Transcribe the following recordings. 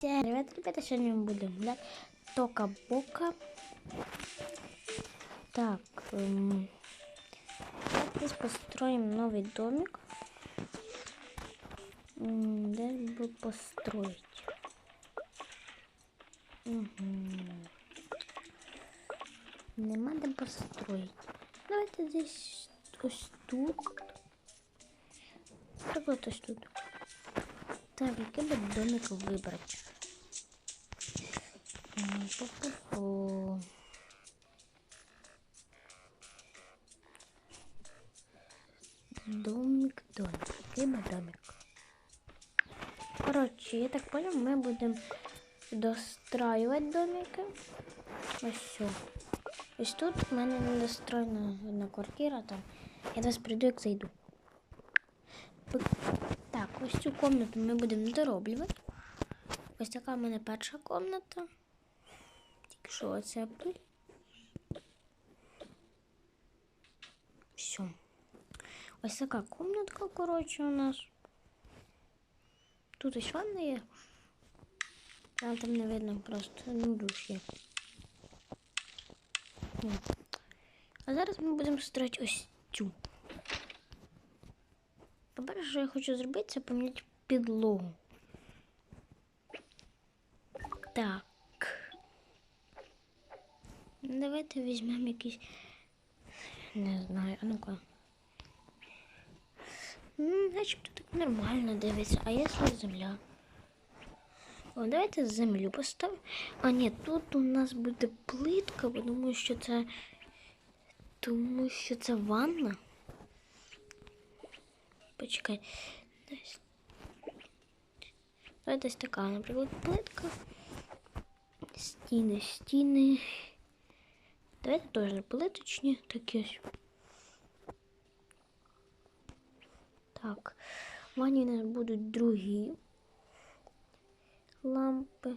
Привет, ребята, сегодня мы будем гулять Тока-Бока. Так, эм, здесь построим новый домик. М, Где бы построить? Мгм. Нема де построить. Давайте здесь ось тут. Ось тут. Так, який би домик вибрати? Пу-пу-пу. Домик, домик. Який би домик? Коротше, я так понял, ми будемо достраювати домики. Ось все. Ось тут в мене недостроєна одна квартира, там. Я зараз прийду, як зайду. Ось цю комнату ми будемо дороблювати. Ось така в мене перша комната. Тільки що оце пиль. Все. Ось така комнатка, коротше, у нас. Тут ось ванна є. А там не видно просто, ну, душ є. А зараз ми будемо строїти ось цю. По-перше, що я хочу зробити, це поміняти підлогу. Так. Давайте візьмемо якийсь. Не знаю, а ну-ка. М, Начебто так нормально дивиться, а якщо земля? О, давайте землю поставимо. А ні, тут у нас буде плитка, бо думаю, що це. Тому що це ванна. Почекай. Десь. Давайте ось така, наприклад, плитка. Стіни, стіни. Давайте теж плиточні такі ось. Так. В ванні у нас будуть другі лампи.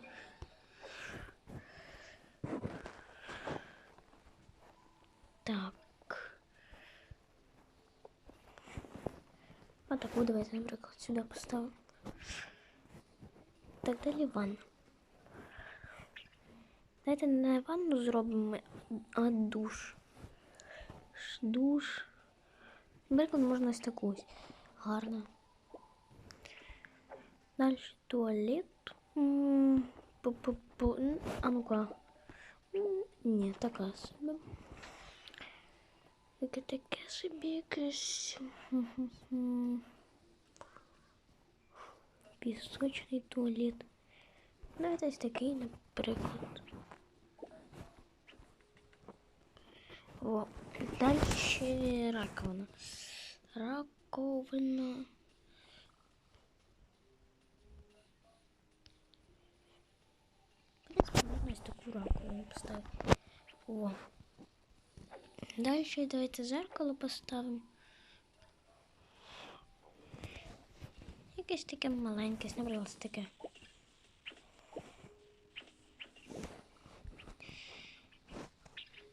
Так. А таку давайте, наприклад, сюди поставимо. Так далі ванна. Давайте не ванну зробимо, а душ. Ш- Душ. Наприклад, можна ось таку ось. Гарно. Далі туалет. М, пу-пу-пу. Н- А ну-ка. М, Ні, така собі. Таке таке собі якесь. М-м-м. Пісочний туалет. Давайте ось такий, наприклад. О, далі раковина. Раковина. В принципе, можно ось таку раковину поставити. О. Далі давайте зеркало поставимо. Якесь таке маленьке, наприклад, таке.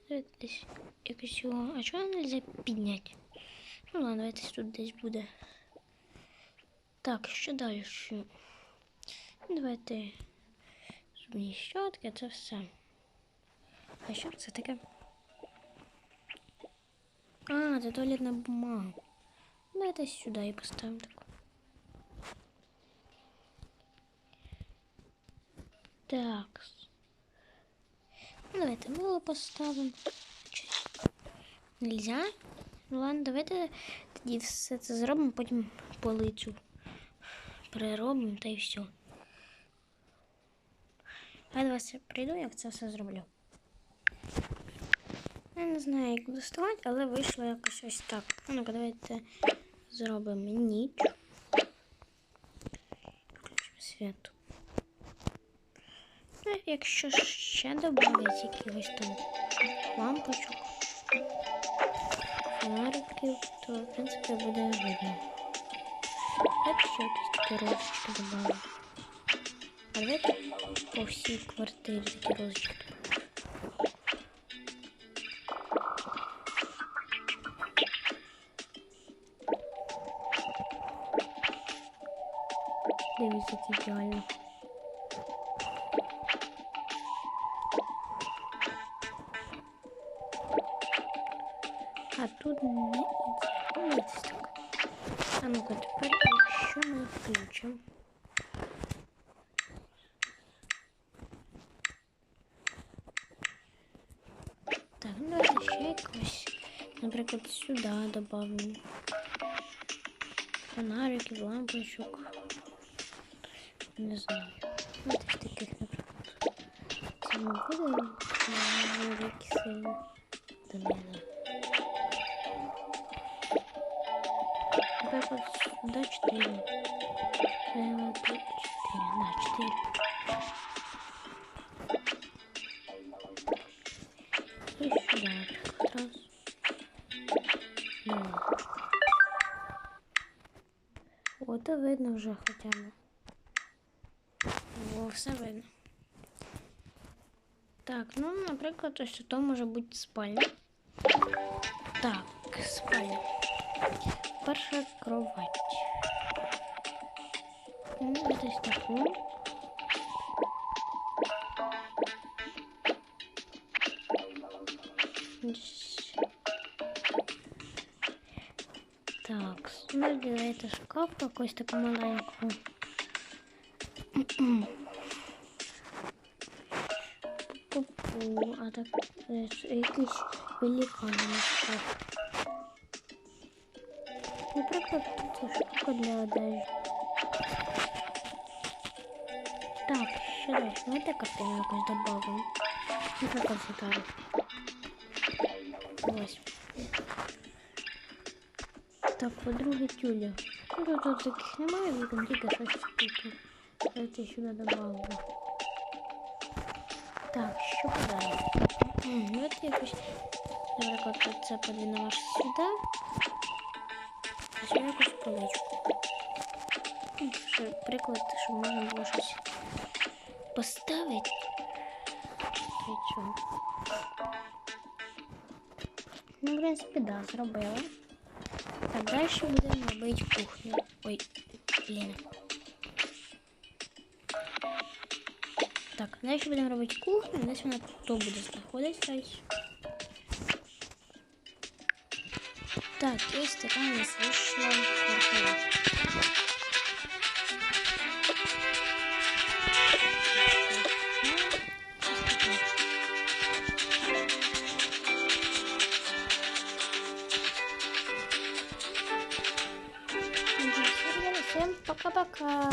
Давайте Десь якось його. А чого не можна підняти? Ну ладно, давайте тут десь буде. Так, що далі? Давайте зубні щотки, це все. А що це таке? А, це туалетна бумага. Давайте сюди і поставимо таку. Так. Ну, давайте мило поставимо. Чи- Нельзя? Ну ладно, давайте тоді все це зробимо, потім полицю переробимо та й все. Я до вас прийду, як це все зроблю. Я не знаю, як доставати, але вийшло якось ось так. А Ну-ка, давайте зробимо ніч. Включимо світ. Ну, якщо ще додати якихось там лампочок, фонариків, то в принципі буде видно. Давайте ще якісь такі розочки. А давайте по всій квартирі такі розочки. Дивіться, ідеально. тут не ідеально. Ну, десь так. А ну-ка, тепер що ми включимо? Так, ну давайте ще якось, наприклад, сюди добавимо. Фонариків, лампочок. Не знаю. Ну, десь таких, наприклад. Це не буде великі сильно до мене. Наприклад, сюди 4. Це тут 4. На 4. І сюди, наприклад, раз. Ну. От і видно вже хоча б. О, все видно. Так, ну, наприклад, ось то може бути спальня. Так, спальня. Перша кровать. Ну, десь таку. Так, ну, давайте шкаф якось таку маленьку. Пупу, а так якийсь великан шкаф Наприклад, це штука для одежі. Так, що далі? Давайте картину якось додамо. Наприклад, гітару. Ось. Так, по-друге, тюля. Ну, тут, тут таких немає, вікон, тільки щось тут. Давайте сюди додамо. Так, що подалі? Ну, от якось, наприклад, це подвинемо сюди. А сюди якусь поличку. Ну, Що, приклад, що можна було щось поставити. І чого? Ну, в принципі, да, зробила. Так, далі будемо робити кухню. Ой, блін. Так, далі будемо робити кухню, десь вона тут буде знаходитись. Так, ось така у нас вийшла квартира. Всем пока-пока.